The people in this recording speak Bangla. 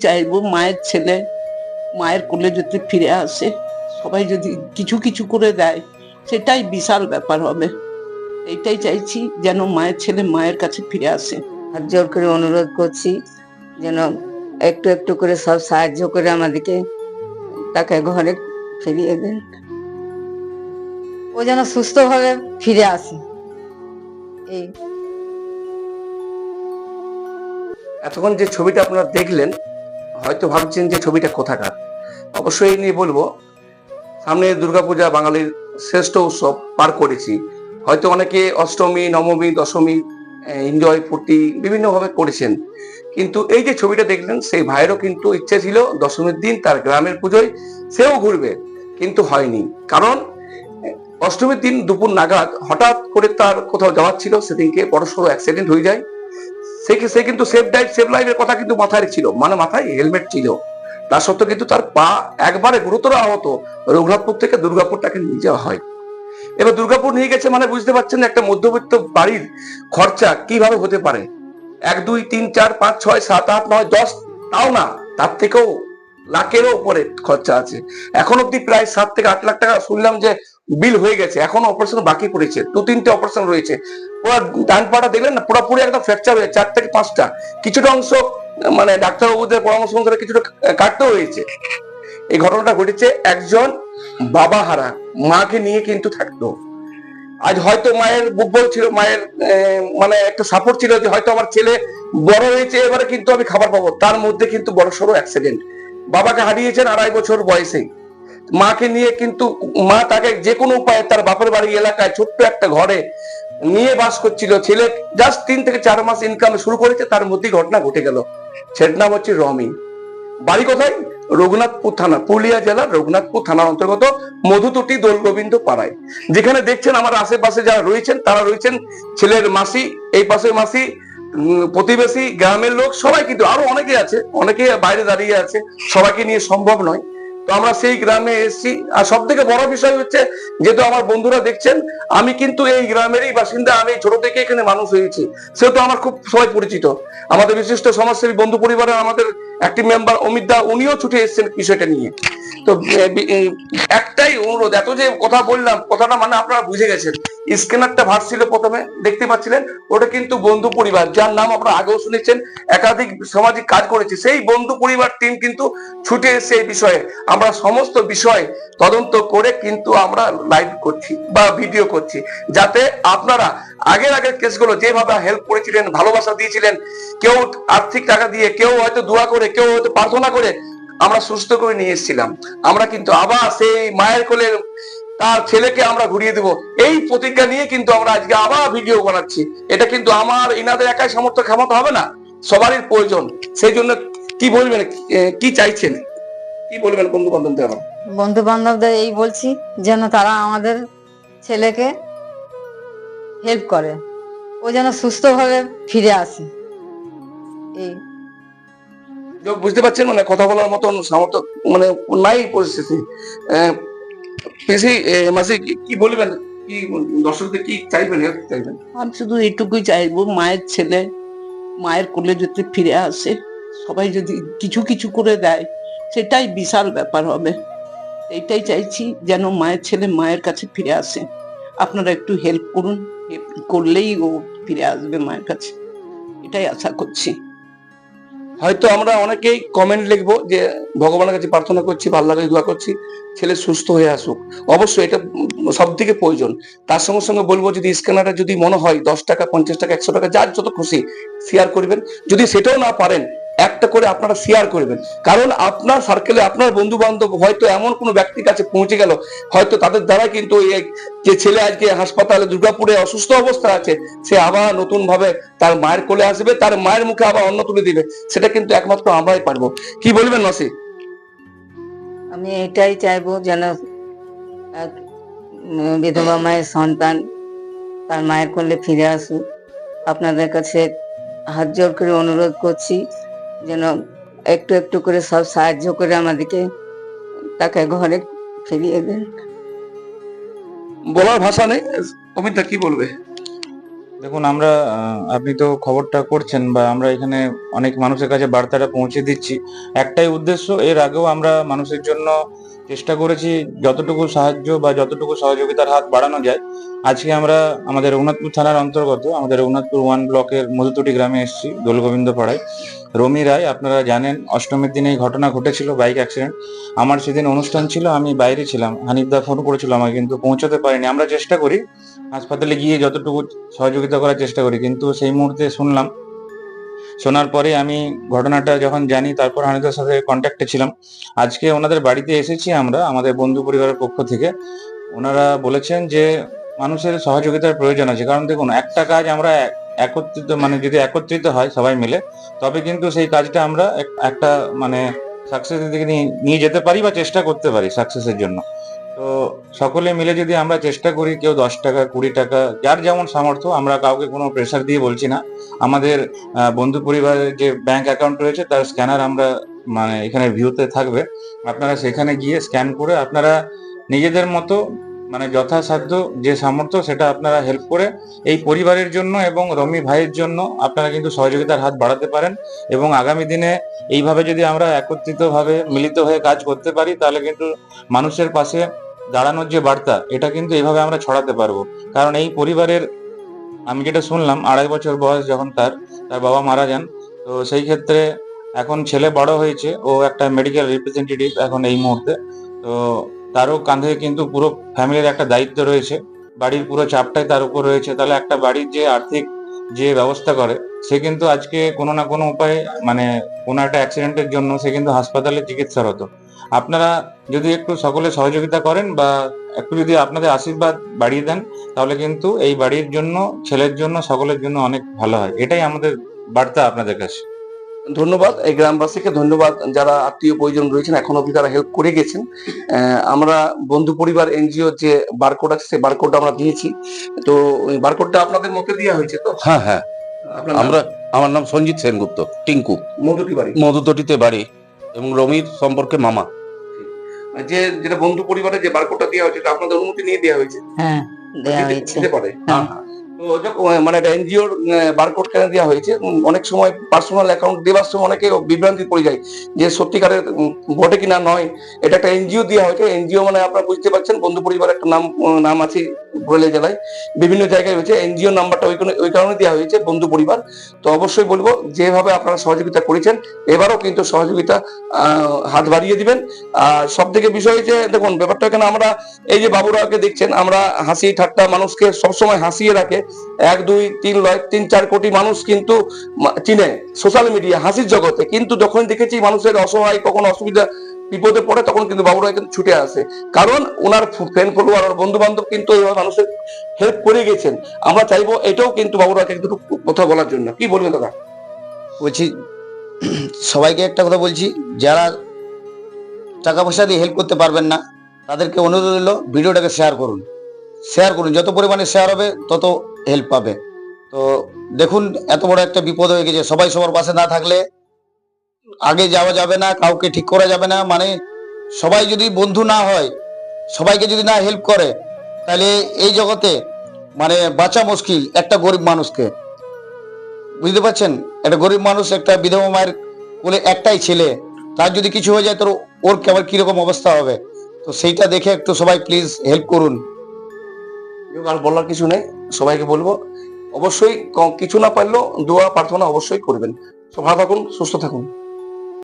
চাইব মায়ের ছেলে মায়ের কোলে যদি ফিরে আসে সবাই যদি কিছু কিছু করে দেয় সেটাই বিশাল ব্যাপার হবে। এইটাই চাইছি যেন মায়ের ছেলে মায়ের কাছে ফিরে আসে। আর জোর করে অনুরোধ করছি যেন একটু একটু করে সব সাহায্য করে আমাদেরকে তাকে ঘরে ফিরিয়ে দেন। ও যেন সুস্থভাবে ফিরে আসে। এই। এতক্ষণ যে ছবিটা আপনারা দেখলেন হয়তো ভাবছেন যে ছবিটা কোথাকার। অবশ্যই এই নিয়ে বলব, সামনে দুর্গাপূজা বাঙালির শ্রেষ্ঠ উৎসব পার করেছি। হয়তো অনেকে অষ্টমী, নবমী, দশমী এনজয় ফুর্তি বিভিন্নভাবে করেছেন। কিন্তু এই যে ছবিটা দেখলেন, সেই ভাইয়েরও কিন্তু ইচ্ছে ছিল দশমীর দিন তার গ্রামের পুজোয় সেও ঘুরবে, কিন্তু হয়নি। কারণ অষ্টমীর দিন দুপুর নাগাদ হঠাৎ করে তার কোথাও যাওয়ার ছিল, সেদিনকে বড়সড় অ্যাক্সিডেন্ট হয়ে যায়। সে সে কিন্তু সেফ ডাইভ সেফ লাইফের কথা কিন্তু মাথায় ছিল মানে মাথায় হেলমেট ছিল। তা সত্ত্বেও কিন্তু তার পা একবারে গুরুতর আহত রঘুনাথপুর থেকে দুর্গাপুর তাকে নিয়ে যাওয়া হয়। এবার দুর্গাপুর নিয়ে গেছে মানে বুঝতে পারছেন একটা মধ্যবিত্ত বাড়ির খরচা কীভাবে হতে পারে? এক, দুই, তিন, চার, পাঁচ, ছয়, সাত, আট, নয়, দশ, তাও না। তার থেকেও লাখেরও উপরে খরচা আছে। এখন অব্দি প্রায় সাত থেকে আট লাখ টাকা শুনলাম যে বিল হয়ে গেছে, এখন অপারেশন বাকি পড়েছে, দু তিনটে অপারেশন রয়েছে। পুরো ডান পাটা দেখলেন না, পুরোপুরি একদম ফ্র্যাকচার হয়েছে চার থেকে পাঁচটা। কিছুটা অংশ মানে ডাক্তারবাবুদের পরামর্শ অনুসারে কিছুটা কাটতেও হয়েছে। এই ঘটনাটা ঘটেছে একজন বাবা হারা, মাকে নিয়ে কিন্তু থাকতো। আজ হয়তো মায়ের বুক ছিল, মায়ের মানে একটা সাপোর্ট ছিল যে হয়তো আমার ছেলে বড় হয়েছে, এবারে কিন্তু আমি খাবার পাবো। তার মধ্যে কিন্তু বড় সড়ো অ্যাক্সিডেন্ট বাবাকে হারিয়েছেন আড়াই বছর বয়সেই। মাকে নিয়ে কিন্তু মা তাকে যে কোনো উপায়ে তার বাপের বাড়ি এলাকায় ছোট্ট একটা ঘরে নিয়ে বাস করছিল। ছেলে জাস্ট তিন থেকে চার মাস ইনকাম শুরু করেছে, তার মধ্যেই ঘটনা ঘটে গেল। ছেলের নাম হচ্ছে রমি বাড়ি কোথায়? রঘুনাথপুর থানা, পুরুলিয়া জেলার রঘুনাথপুর থানার অন্তর্গত মধুতুটি দোলগোবিন্দ পাড়ায় যেখানে দেখছেন আমার আশেপাশে যারা রয়েছেন, তারা রয়েছেন ছেলের মাসি, এই পাশের মাসি প্রতিবেশী, গ্রামের লোক, সবাই কিন্তু আরও অনেকে আছে অনেকে বাইরে দাঁড়িয়ে আছে। সবাইকে নিয়ে সম্ভব নয়। তো আমরা সেই গ্রামে এসেছি। আর সব থেকে বড় বিষয় হচ্ছে, যেহেতু আমার বন্ধুরা দেখছেন, আমি কিন্তু এই গ্রামেরই বাসিন্দা, আমি ছোট থেকে এখানে মানুষ হয়েছি। সেহেতু আমার খুব সবাই পরিচিত। আমাদের বিশিষ্ট সমাজসেবী বন্ধু পরিবারের আমাদের একটি মেম্বার অমিত দা, উনিও ছুটে এসছেন বিষয়টা নিয়ে। তো একটাই অনুরোধ, এত যে কথা বললাম, কথাটা মানে আপনারা বুঝে গেছেন। স্ক্যানারটা ভাসছিল প্রথমে, দেখতে পাচ্ছিলেন? ওটা কিন্তু বন্ধু পরিবার, যার নাম আপনারা আগেও শুনেছেন, একাধিক সামাজিক কাজ করেছে। সেই বন্ধু পরিবার টিম কিন্তু ছুটে এসে এই বিষয়ে। আমরা সমস্ত বিষয় তদন্ত করে কিন্তু আমরা লাইভ করছি বা ভিডিও করছি। যাতে আপনারা আগের আগের কেসগুলো যেভাবে হেল্প করেছিলেন, ভালোবাসা দিয়েছিলেন, কেউ আর্থিক টাকা দিয়ে, কেউ হয়তো দোয়া করে, কেউ হয়তো প্রার্থনা করে, আমরা সুস্থ করে নিয়ে এসেছিলাম। আমরা কিন্তু আবার সেই মায়ের কোলে তার ছেলেকে আমরা ঘুরিয়ে দেব। এই প্রতিজ্ঞা নিয়ে কিন্তু আমরা আজকে আবার ভিডিও বানাচ্ছি। এটা কিন্তু আমার ইনাদের একাই সামর্থ্য ক্ষমতা হবে না সবারই প্রয়োজন। সেই জন্য কি বলবেন কি চাইছেন? কি বলবেন বন্ধু বান্ধবদের বন্ধু বান্ধবদের এই বলছি যেন তারা আমাদের ছেলেকে হেল্প করে। ও যেন সুস্থভাবে ফিরে আসে। এই। বুঝতে পারছেন মানে কথা বলার মতন সামর্থ্য মানে নাই পরিস্থিতি। পিসি মাসি, কি- বলবেন? কি দর্শকদের কি চাইবেন চাইবেন? আমি শুধু এইটুকুই চাইব, মায়ের ছেলে, মায়ের কোলে যদি ফিরে আসে, সবাই যদি কিছু কিছু করে দেয়, সেটাই বিশাল ব্যাপার হবে। এইটাই চাইছি, যেন মায়ের ছেলে মায়ের কাছে ফিরে আসে। আপনারা একটু হেল্প করুন করলেই ও ফিরে আসবে মায়ের কাছে। এটাই আশা করছি। হয়তো আমরা অনেকেই কমেন্ট লিখব যে, ভগবানের কাছে প্রার্থনা করছি, ভালো লাগে দোয়া করছি, ছেলে সুস্থ হয়ে আসুক। অবশ্যই এটা সব থেকে প্রয়োজন। তার সঙ্গে সঙ্গে বলব, যদি স্ক্যানারটা যদি মনে হয় দশ টাকা, পঞ্চাশ টাকা, একশো টাকা, যার যত খুশি শেয়ার করবেন। যদি সেটাও না পারেন একটা করে আপনারা শেয়ার করবেন কারণ আপনার সার্কেলে আপনার বন্ধু বান্ধব হয়তো এমন কোনো ব্যক্তির কাছে পৌঁছে গেল, হয়তো তাদের দ্বারা কিন্তু যে ছেলে আজকে হাসপাতালে দুর্গাপুরে অসুস্থ অবস্থা আছে, সে আবার নতুন ভাবে তার মায়ের কোলে আসবে, তার মায়ের মুখে আবার অন্ন তুলে দিবে। সেটা কিন্তু একমাত্র আমরাই পারব। কি বলবেন নসি আমি এটাই চাইব যেন বিধবা মায়ের সন্তান তার মায়ের কোলে ফিরে আসুক। আপনাদের কাছে হাত জোর করে অনুরোধ করছি। যেন একটু একটু করে সব সাহায্য করে আমাদেরকে তাকে ঘরে ফিরিয়ে দেন। বলার ভাষা নেই। অমিতা কি বলবে? দেখুন আমরা আপনি তো খবরটা করছেন বা আমরা এখানে অনেক মানুষের কাছে বার্তাটা পৌঁছে দিচ্ছি। একটাই উদ্দেশ্য এর আগেও আমরা মানুষের জন্য চেষ্টা করেছি যতটুকু সাহায্য বা যতটুকু সহযোগিতার হাত বাড়ানো যায়। আজকে আমরা আমাদের রঘুনাথপুর থানার অন্তর্গত আমাদের রঘুনাথপুর ওয়ান ব্লকের মধুতুটি গ্রামে এসেছি দোলগোবিন্দ পাড়ায় রমি রায়, আপনারা জানেন, অষ্টমীর দিনে এই ঘটনা ঘটেছিল, বাইক অ্যাক্সিডেন্ট আমার সেদিন অনুষ্ঠান ছিল, আমি বাইরে ছিলাম। হানিফদা ফোন করেছিল আমাকে, কিন্তু পৌঁছাতে পারিনি। আমরা চেষ্টা করি, হাসপাতালে গিয়ে যতটুকু সহযোগিতা করার চেষ্টা করি, কিন্তু সেই মুহূর্তে শুনলাম শোনার পরে আমি ঘটনাটা যখন জানি, তারপর হানিদার সাথে কন্ট্যাক্টে ছিলাম। আজকে ওনাদের বাড়িতে এসেছি আমরা, আমাদের বন্ধু পরিবারের পক্ষ থেকে। ওনারা বলেছেন যে, মানুষের সহযোগিতার প্রয়োজন আছে। কারণ দেখুন, একটা কাজ আমরা এক- একত্রিত মানে যদি একত্রিত হয় সবাই মিলে, তবে কিন্তু সেই কাজটা আমরা এক- একটা মানে সাকসেসের দিকে নিয়ে যেতে পারি বা চেষ্টা করতে পারি সাকসেসের জন্য। তো সকলে মিলে যদি আমরা চেষ্টা করি, কেউ দশ টাকা, কুড়ি টাকা, যার যেমন সামর্থ্য, আমরা কাউকে কোনো প্রেশার দিয়ে বলছি না। আমাদের বন্ধু পরিবারের যে ব্যাংক অ্যাকাউন্ট রয়েছে, তার স্ক্যানার আমরা মানে এখানে ভিউতে থাকবে। আপনারা সেখানে গিয়ে স্ক্যান করে আপনারা নিজেদের মতো মানে যথাসাধ্য যে সামর্থ্য, সেটা আপনারা হেল্প করে এই পরিবারের জন্য এবং রমি ভাইয়ের জন্য আপনারা কিন্তু সহযোগিতার হাত বাড়াতে পারেন এবং আগামী দিনে এইভাবে যদি আমরা একত্রিতভাবে মিলিত হয়ে কাজ করতে পারি, তাহলে কিন্তু মানুষের পাশে দাঁড়ানোর যে বার্তা, এটা কিন্তু এইভাবে আমরা ছড়াতে পারব। কারণ এই পরিবারের, আমি যেটা শুনলাম, আড়াই বছর বয়স যখন তার তার বাবা মারা যান, তো সেই ক্ষেত্রে এখন ছেলে বড় হয়েছে, ও একটা মেডিকেল রিপ্রেজেন্টেটিভ এখন এই মুহূর্তে। তো তারও কাঁধে কিন্তু পুরো ফ্যামিলির একটা দায়িত্ব রয়েছে। বাড়ির পুরো চাপটাই তার উপর রয়েছে। তাহলে একটা বাড়ির যে আর্থিক যে ব্যবস্থা করে, সে কিন্তু আজকে কোনো না কোনো উপায়ে মানে কোনো একটা অ্যাক্সিডেন্টের জন্য সে কিন্তু হাসপাতালে চিকিৎসারত। আপনারা যদি একটু সকলে সহযোগিতা করেন বা একটু যদি আপনাদের আশীর্বাদ বাড়িয়ে দেন তাহলে কিন্তু এই বাড়ির জন্য ছেলের জন্য সকলের জন্য অনেক ভালো হয়। এটাই আমাদের বার্তা আপনাদের কাছে। ধন্যবাদ। এই গ্রামবাসীকে ধন্যবাদ। যারা আত্মীয় পরিজন রয়েছেন এখন অব্দি তারা হেল্প করে গেছেন। আহ, আমরা বন্ধু পরিবার এনজিও যে বারকোড আছে সেই বারকোড আমরা দিয়েছি। তো ওই বারকোডটা আপনাদের মধ্যে দেওয়া হয়েছে তো? হ্যাঁ হ্যাঁ। আমরা আমার নাম সঞ্জিত সেনগুপ্ত টিঙ্কু। মধুটি বাড়ি। মধুতটিতে বাড়ি। এবং রমির সম্পর্কে মামা। যে যেটা বন্ধু পরিবারে যে বারকোডটা দেওয়া হয়েছে এটা আপনাদের অনুমতি নিয়ে দেওয়া হয়েছে? হ্যাঁ দেওয়া হয়েছে। দিতে পারে? হ্যাঁ। মানে এটা এনজিওর বারকোড কেন দেওয়া হয়েছে? অনেক সময় পার্সোনাল অ্যাকাউন্ট দেওয়ার সময় অনেকে বিভ্রান্তি পড়ে যায় যে সত্যিকারের বটে কিনা নয়। এটা একটা এনজিও দেওয়া হয়েছে। এনজিও মানে আপনারা বুঝতে পারছেন, বন্ধু পরিবার একটা নাম নাম আছে পুরুলিয়া জেলায়। বিভিন্ন জায়গায় রয়েছে এনজিও নাম্বারটা ওই ওই কারণে দেওয়া হয়েছে, বন্ধু পরিবার। তো অবশ্যই বলব, যেভাবে আপনারা সহযোগিতা করেছেন, এবারও কিন্তু সহযোগিতা হাত বাড়িয়ে দিবেন। আর সব থেকে বিষয় যে দেখুন, ব্যাপারটা এখানে আমরা, এই যে বাবুরাকে দেখছেন, আমরা হাসি ঠাট্টা মানুষকে সবসময় হাসিয়ে রাখে। এক, দুই, তিন তিন, চার কোটি মানুষ কিন্তু চিনে সোশ্যাল মিডিয়া হাসির জগতে। কিন্তু যখন দেখেছি মানুষের অসহায়, কখন অসুবিধা, বিপদে পড়ে, তখন কিন্তু বাবুরা কিন্তু ছুটে আসে। কারণ ওনার ফ্রেন্ড ফলোয়ার ওর বন্ধু বান্ধব কিন্তু এইভাবে মানুষের হেল্প করে গেছেন। আমরা চাইব এটাও কিন্তু বাবুরাকে একটু কথা বলার জন্য। কি বলবেন দাদা? বলছি, সবাইকে একটা কথা বলছি, যারা টাকা পয়সা দিয়ে হেল্প করতে পারবেন না, তাদেরকে অনুরোধ রইল, ভিডিওটাকে শেয়ার করুন। শেয়ার করুন। যত পরিমাণে শেয়ার হবে, তত হেল্প পাবে। তো দেখুন, এত বড় একটা বিপদ হয়ে গেছে। সবাই সবার পাশে না থাকলে আগে যাওয়া যাবে না, কাউকে ঠিক করা যাবে না। মানে সবাই যদি বন্ধু না হয়, সবাইকে যদি না হেল্প করে, তাহলে এই জগতে মানে বাঁচা মুশকিল একটা গরিব মানুষকে। বুঝতে পারছেন? একটা গরিব মানুষ, একটা বিধবা মায়ের কোলে একটাই ছেলে। তার যদি কিছু হয়ে যায়, তোর ওর কেমন কীরকম অবস্থা হবে? তো সেইটা দেখে একটু সবাই প্লিজ হেল্প করুন। আর বলার কিছু নেই, সবাইকে বলব, অবশ্যই কিছু না পারলেও দোয়া, প্রার্থনা অবশ্যই করবেন। সব ভালো থাকুন, সুস্থ থাকুন।